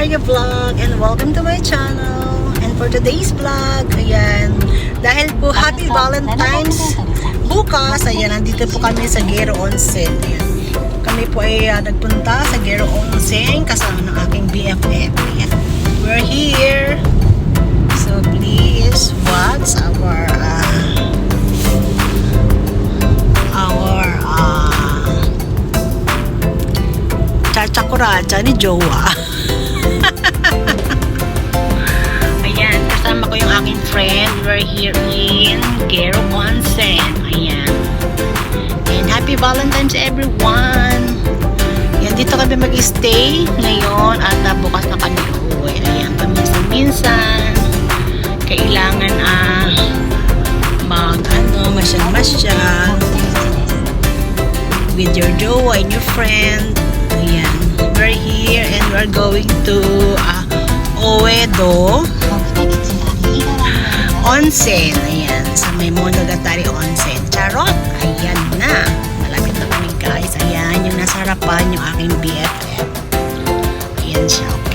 Maria vlog and welcome to my channel. And for today's vlog, ayan, dahil po Happy Valentine's bukas, ayan, nandito po kami sa Gero Onsen. Ayan. Kami po ay ah, nagpunta sa Gero Onsen kasama ng aking BFF. Ayan. We're here. So please watch our uh, our uh, chachakuracha ni Jowa. Ayan, kasama ko yung aking friend. We're here in Gero Onsen. Ayan. And happy Valentine's everyone! Ayan, dito kami mag-stay ngayon at uh, bukas na kami uuwi. Ayan, paminsan-minsan. Kailangan ah mag ano, masyal-masyal with your jowa and your friend. Ayan. We're here and we're going to uh, Oedo Onsen. Ayan. Sa may Monogatari Onsen. Charot! Ayan na. Malapit na kami guys. Ayan. Yung nasa harapan yung aking BFF. Ayan siya.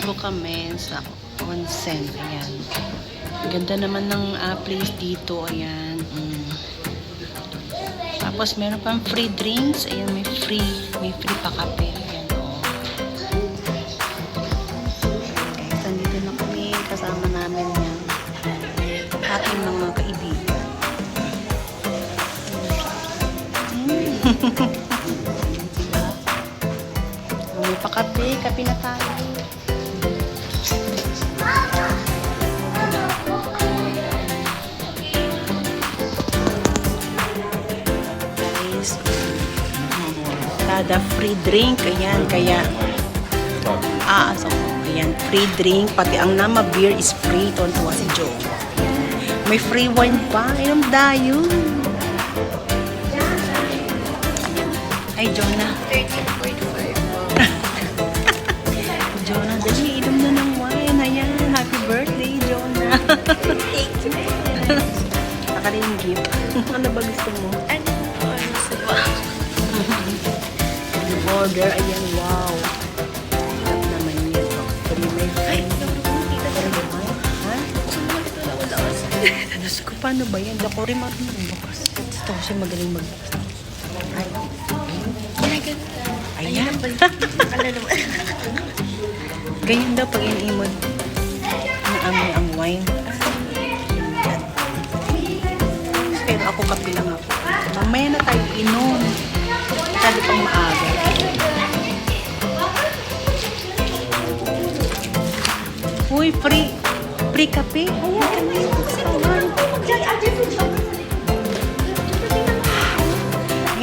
Po kami sa onsen. Ayan. Ganda naman ng ah, place dito. Ayan. Mm. Tapos meron pang free drinks. Ayan, may free. May free pa kape. Ayan, oh. Guys, nandito na kami. Kasama namin yan. Aking mga kaibigan. Mm. May pa kape, kape na tayo. Kada free drink, ayan, kaya, ah, so, ayan, free drink, pati ang nama beer is free, tontuwa si Joe. May free wine pa, inom tayo. Ay, Jonah. Jonah, dali, inom na ng wine. Ayan, happy birthday, Jonah. Thank you. Saka rin yung gift. ano ba gusto mo? Order, ayan, wow. Sarap naman yan. Ay. Diyos ko, paano ba yan? Ako rin marunong magbukas. Ito kasi magaling magbukas. Ay. Ayan. Ganyan daw pag iniimod. Naamoy ang wine. Pero ako kape lang ako. Mamaya na tayo inom. Sabi pang maaga. Uy, free. Free kape. Ayan, kami.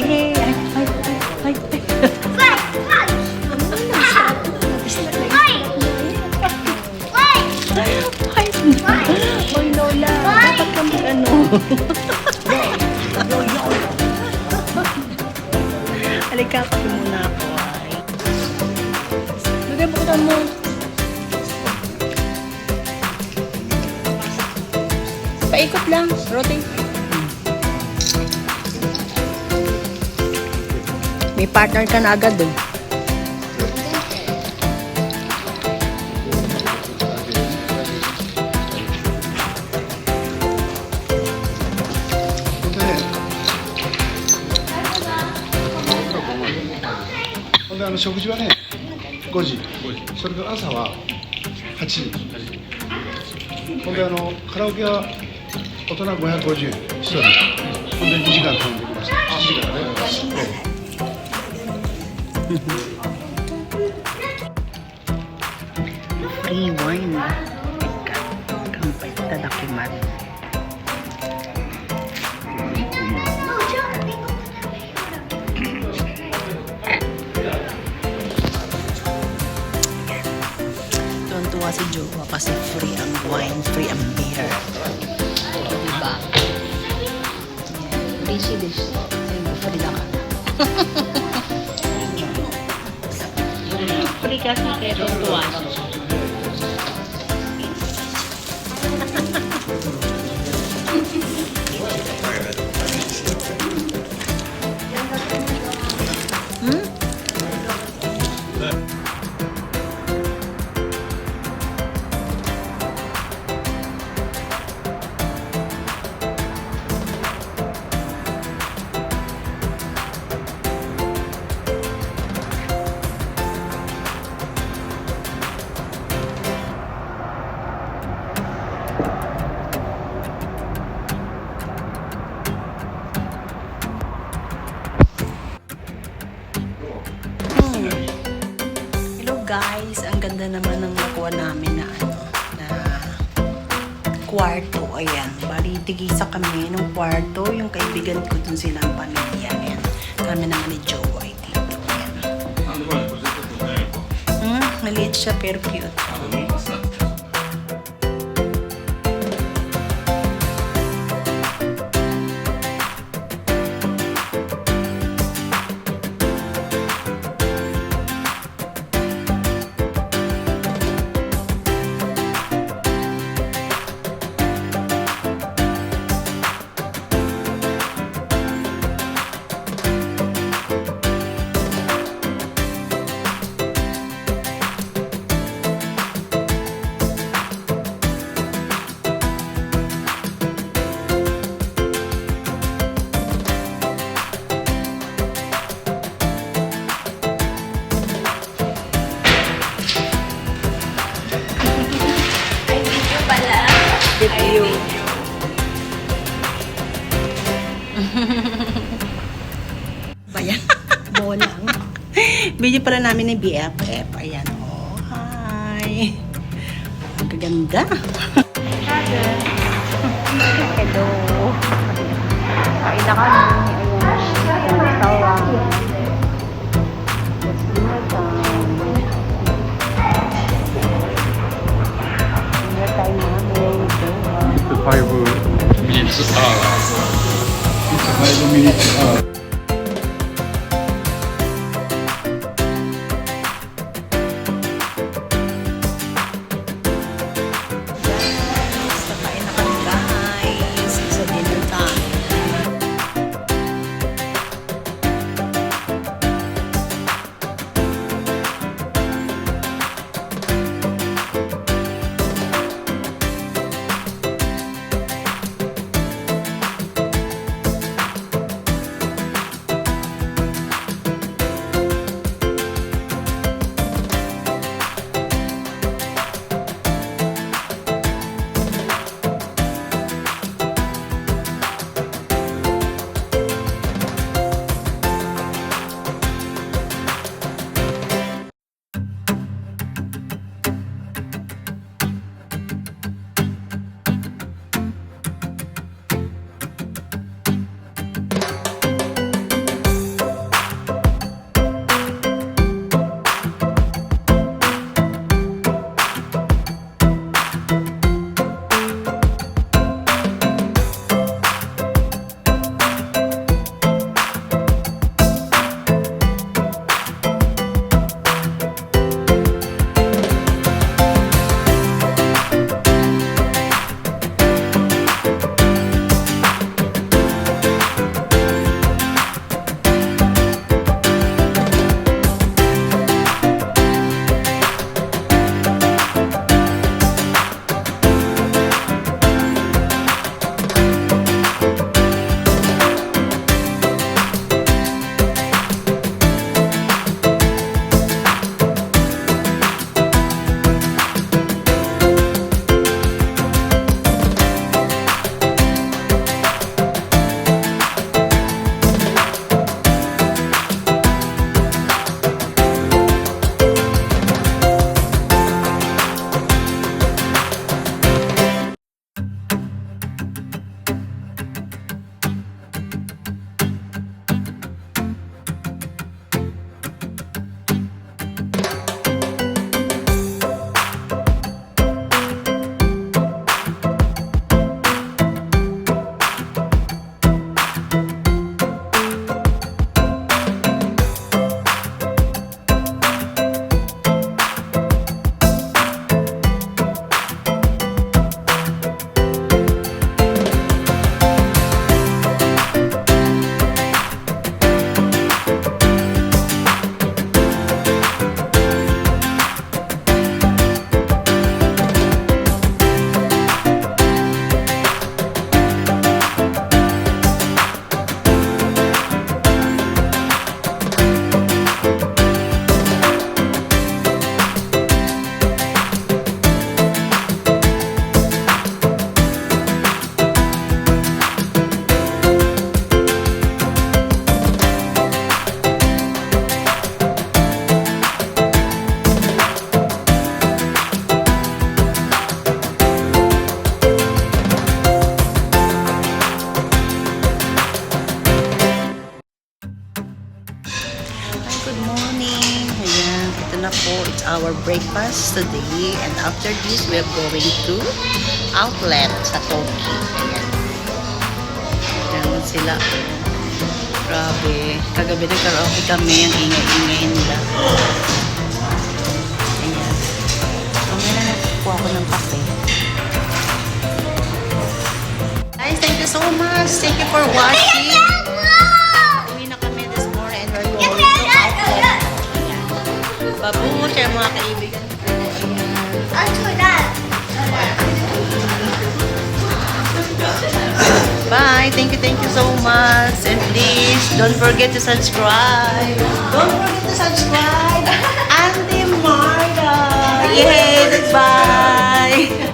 Yay! Ay, ay, ay, ay. Ay, Oy, Lola. Dapat kami ano. Halika, kape muna ako. Ay. Lagay mo mo. Paikot lang. Rotate. May partner ka na agad doon. Hon であの食事はね5時それから朝は8時ほんであのカラオケは 大人550円1人ほんで2時間頼んでください7時からねいいワインだ。乾杯いただきます。Tuwan-tuwa si Jowa kasi free ang wine, free ang beer. This. Free na ka. free kasi kaya tuwan-tuwa guys, ang ganda naman ng nakuha namin na ano, na kwarto. Ayan, bali tigisa kami ng kwarto. Yung kaibigan ko dun silang pamilya. Ayan, kami naman ni Joe White dito. Ayan. Hmm, maliit siya pero cute. Video pala namin ni BFF. Ayan, oh. Hi. Ang gaganda. Hello. Kain na kami. Ayan. Ang tawa. It's dinner time. Dinner time namin. Diba? 5 minutes hour 5 minutes hour today. And after this, we are going to outlet sa Toki. Ayan. Ayan sila. Grabe. Kagabi nag-karaoke kami. Ang ingay-ingay nila. Ayan. Mamaya na nakukuha ko ng kape. Thank you so much. Thank you for watching. Uwi na kami this morning and we're. Babush, yung mga kaibigan. Bye. Thank you, thank you so much. And please, don't forget to subscribe. Don't forget to subscribe. Auntie Marta. Yay! Goodbye.